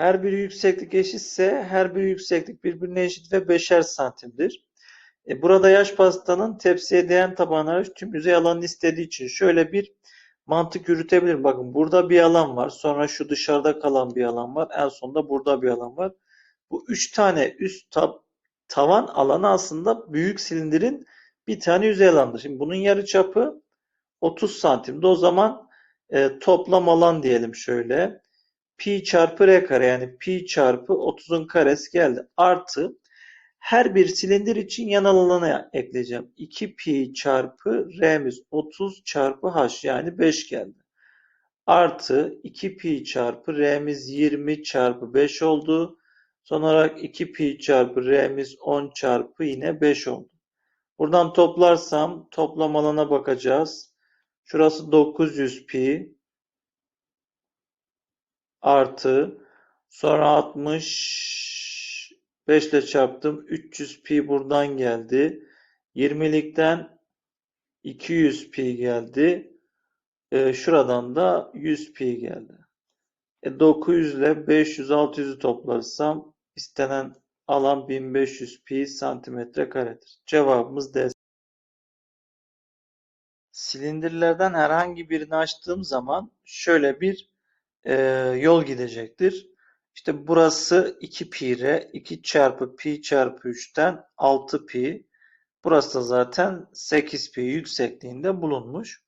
Her bir yükseklik eşitse her bir yükseklik birbirine eşit ve beşer santimdir. E, burada yaş pastanın tepsiye değen tabanları tüm yüzey alanını istediği için şöyle bir mantık yürütebilirim. Bakın burada bir alan var. Sonra şu dışarıda kalan bir alan var. En sonunda burada bir alan var. Bu üç tane üst tab tavan alanı aslında büyük silindirin bir tane yüzey alanıdır. Şimdi bunun yarıçapı 30 santimdi. O zaman e, toplam alan diyelim şöyle. Pi çarpı r kare yani pi çarpı 30'un karesi geldi. Artı her bir silindir için yan alanına ekleyeceğim. 2 pi çarpı r'miz 30 çarpı h yani 5 geldi. Artı 2 pi çarpı r'miz 20 çarpı 5 oldu. Son olarak 2 pi çarpı r'miz 10 çarpı yine 5 oldu. Buradan toplarsam toplam alana bakacağız. Şurası 900 pi artı sonra 60 5 ile çarptım. 300 pi buradan geldi. 20'likten 200 pi geldi. Ee, şuradan da 100 pi geldi. E, 900 ile 500 600'ü toplarsam istenen alan 1500 pi santimetre karedir. Cevabımız D. Silindirlerden herhangi birini açtığım zaman şöyle bir e, yol gidecektir. İşte burası 2 pi r 2 çarpı pi çarpı 3'ten 6 pi. Burası da zaten 8 pi yüksekliğinde bulunmuş.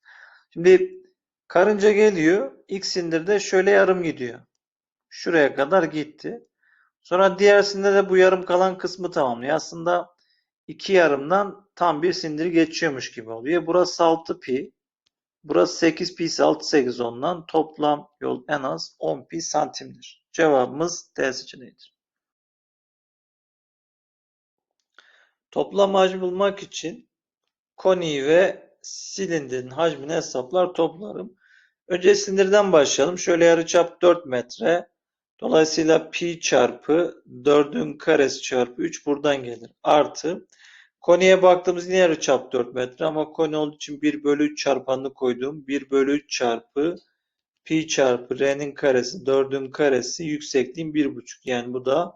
Şimdi karınca geliyor. İlk sindirde şöyle yarım gidiyor. Şuraya kadar gitti. Sonra diğersinde de bu yarım kalan kısmı tamamlıyor. Aslında iki yarımdan tam bir sindir geçiyormuş gibi oluyor. Burası 6 pi. Burası 8 pi ise 6 8 ondan toplam yol en az 10 pi santimdir. Cevabımız D seçeneğidir. Toplam hacmi bulmak için koni ve silindirin hacmini hesaplar toplarım. Önce silindirden başlayalım. Şöyle yarıçap 4 metre. Dolayısıyla pi çarpı 4'ün karesi çarpı 3 buradan gelir. Artı Koniye baktığımız yine yarıçap 4 metre ama koni olduğu için 1 bölü 3 çarpanını koydum. 1 bölü 3 çarpı pi çarpı r'nin karesi 4'ün karesi yüksekliğin 1,5 yani bu da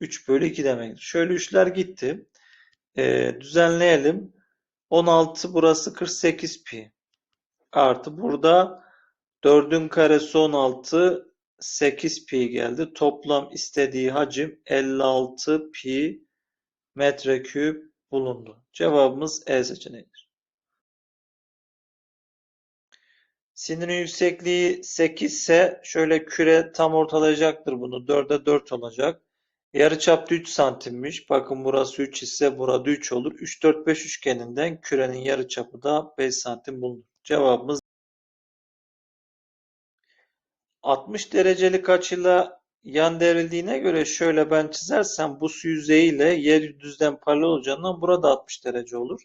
3 bölü 2 demektir. Şöyle 3'ler gitti. Ee, düzenleyelim. 16 burası 48 pi. Artı burada 4'ün karesi 16 8 pi geldi. Toplam istediği hacim 56 pi metreküp bulundu. Cevabımız E seçeneğidir. Sinirin yüksekliği 8 ise şöyle küre tam ortalayacaktır bunu. 4'e 4 olacak. Yarıçap 3 santimmiş. Bakın burası 3 ise burada 3 olur. 3, 4, 5 üçgeninden kürenin yarıçapı da 5 santim bulunur. Cevabımız 60 derecelik açıyla yan devrildiğine göre şöyle ben çizersem bu su yüzeyi ile yer düzden paralel olacağından burada 60 derece olur.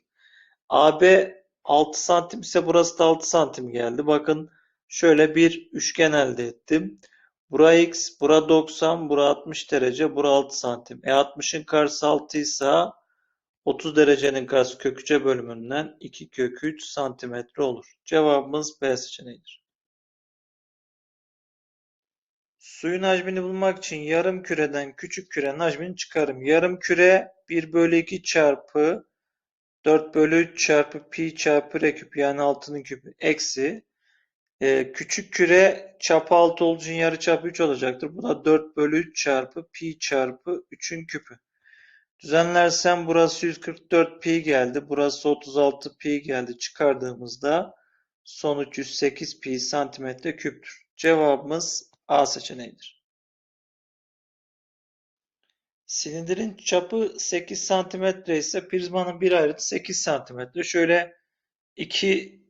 AB 6 santim ise burası da 6 santim geldi. Bakın şöyle bir üçgen elde ettim. Bura x, bura 90, bura 60 derece, bura 6 santim. E 60'ın karşısı 6 ise 30 derecenin karşısı kök 3'e bölümünden 2 kök 3 santimetre olur. Cevabımız B seçeneğidir. Suyun hacmini bulmak için yarım küreden küçük kürenin hacmini çıkarım. Yarım küre 1 bölü 2 çarpı 4 bölü 3 çarpı pi çarpı r küp yani 6'nın küpü eksi e, küçük küre çapı 6 olduğu için yarı çapı 3 olacaktır. Bu da 4 bölü 3 çarpı pi çarpı 3'ün küpü. Düzenlersem burası 144 pi geldi. Burası 36 pi geldi. Çıkardığımızda sonuç 108 pi santimetre küptür. Cevabımız A seçeneğidir. Silindirin çapı 8 cm ise prizmanın bir ayrıtı 8 cm. Şöyle iki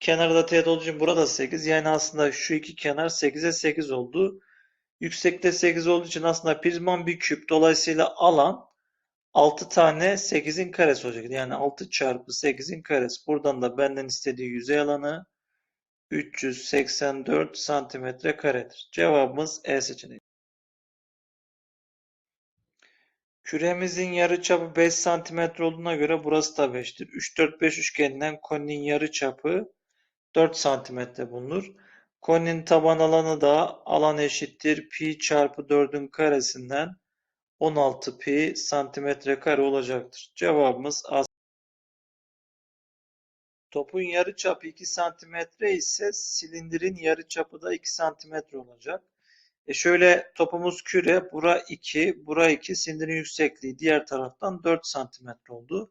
kenarda teğet olduğu için burada 8. Yani aslında şu iki kenar 8'e 8 oldu. Yüksekte 8 olduğu için aslında prizman bir küp. Dolayısıyla alan 6 tane 8'in karesi olacak. Yani 6 çarpı 8'in karesi. Buradan da benden istediği yüzey alanı 384 santimetre karedir. Cevabımız E seçeneği. Küremizin yarıçapı 5 santimetre olduğuna göre burası da 5'tir. 3, 4, 5 üçgeninden koninin yarıçapı 4 santimetre bulunur. Koninin taban alanı da alan eşittir pi çarpı 4'ün karesinden 16 pi santimetre kare olacaktır. Cevabımız A. Topun yarıçapı 2 santimetre ise silindirin yarıçapı da 2 santimetre olacak. E şöyle topumuz küre, bura 2, bura 2, silindirin yüksekliği diğer taraftan 4 santimetre oldu.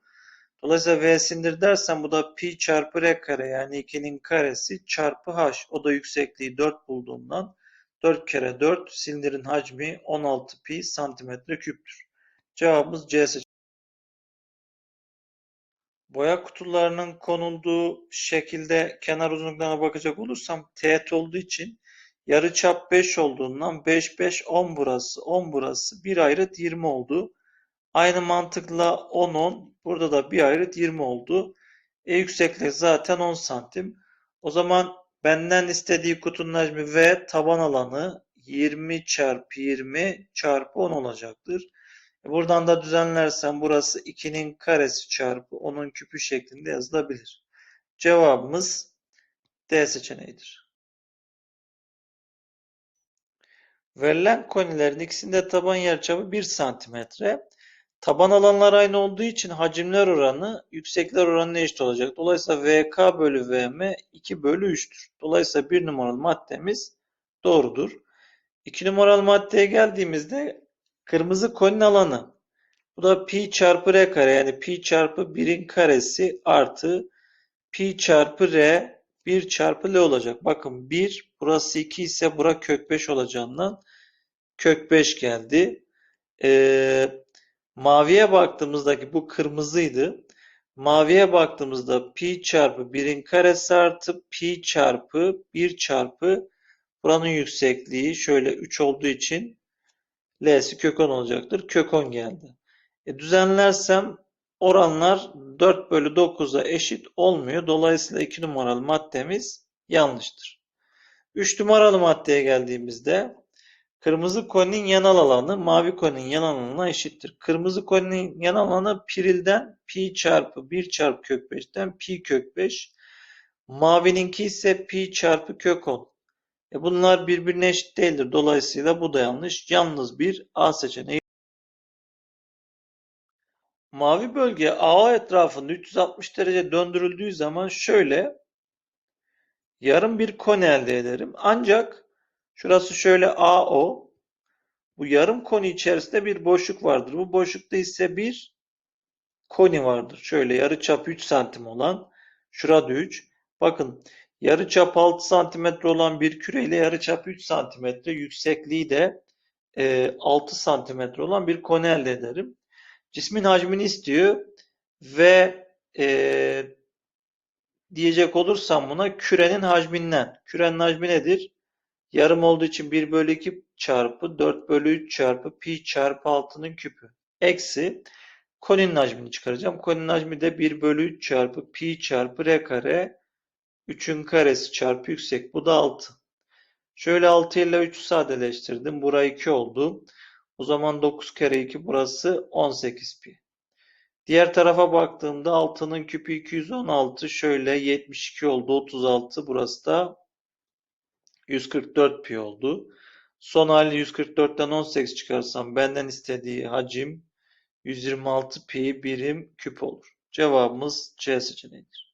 Dolayısıyla V sindir dersen bu da pi çarpı r kare yani 2'nin karesi çarpı h. O da yüksekliği 4 bulduğumdan 4 kere 4 silindirin hacmi 16 pi santimetre küptür. Cevabımız C seçeneği. Boya kutularının konulduğu şekilde kenar uzunluklarına bakacak olursam teğet olduğu için yarıçap 5 olduğundan 5 5 10 burası 10 burası bir ayrıt 20 oldu. Aynı mantıkla 10 10 burada da bir ayrıt 20 oldu. E yükseklik zaten 10 santim. O zaman benden istediği kutunun hacmi ve taban alanı 20 çarpı 20 çarpı 10 olacaktır. E buradan da düzenlersem burası 2'nin karesi çarpı 10'un küpü şeklinde yazılabilir. Cevabımız D seçeneğidir. Verilen konilerin ikisinde taban yarıçapı 1 santimetre. Taban alanlar aynı olduğu için hacimler oranı yüksekler oranına eşit olacak. Dolayısıyla VK bölü VM 2 bölü 3'tür. Dolayısıyla 1 numaralı maddemiz doğrudur. 2 numaralı maddeye geldiğimizde kırmızı koninin alanı. Bu da pi çarpı r kare yani pi çarpı 1'in karesi artı pi çarpı r 1 çarpı l olacak. Bakın 1 burası 2 ise bura kök 5 olacağından kök 5 geldi. Ee, maviye baktığımızdaki bu kırmızıydı. Maviye baktığımızda pi çarpı 1'in karesi artı pi çarpı 1 çarpı buranın yüksekliği şöyle 3 olduğu için L'si kök 10 olacaktır. Kök 10 geldi. E, düzenlersem oranlar 4 bölü 9'a eşit olmuyor. Dolayısıyla 2 numaralı maddemiz yanlıştır. 3 numaralı maddeye geldiğimizde kırmızı koninin yanal alanı mavi koninin yanal alanına eşittir. Kırmızı koninin yanal alanı pirilden pi çarpı 1 çarpı kök 5'ten pi kök 5. Mavininki ise pi çarpı kök 10. E bunlar birbirine eşit değildir. Dolayısıyla bu da yanlış. Yalnız bir A seçeneği. Mavi bölge AO etrafında 360 derece döndürüldüğü zaman şöyle yarım bir koni elde ederim. Ancak şurası şöyle AO bu yarım koni içerisinde bir boşluk vardır. Bu boşlukta ise bir koni vardır. Şöyle yarıçap 3 santim olan şurada 3. Bakın yarıçap 6 santimetre olan bir küre ile yarıçap 3 santimetre yüksekliği de 6 santimetre olan bir koni elde ederim. Cismin hacmini istiyor ve e, diyecek olursam buna kürenin hacminden. Kürenin hacmi nedir? Yarım olduğu için 1 bölü 2 çarpı 4 bölü 3 çarpı pi çarpı 6'nın küpü. Eksi koninin hacmini çıkaracağım. Koninin hacmi de 1 bölü 3 çarpı pi çarpı r kare 3'ün karesi çarpı yüksek. Bu da 6. Şöyle 6 ile 3'ü sadeleştirdim. Bura 2 oldu. O zaman 9 kere 2 burası 18 pi. Diğer tarafa baktığımda 6'nın küpü 216 şöyle 72 oldu 36 burası da 144 pi oldu. Son hali 144'ten 18 çıkarsam benden istediği hacim 126 pi birim küp olur. Cevabımız C seçeneğidir.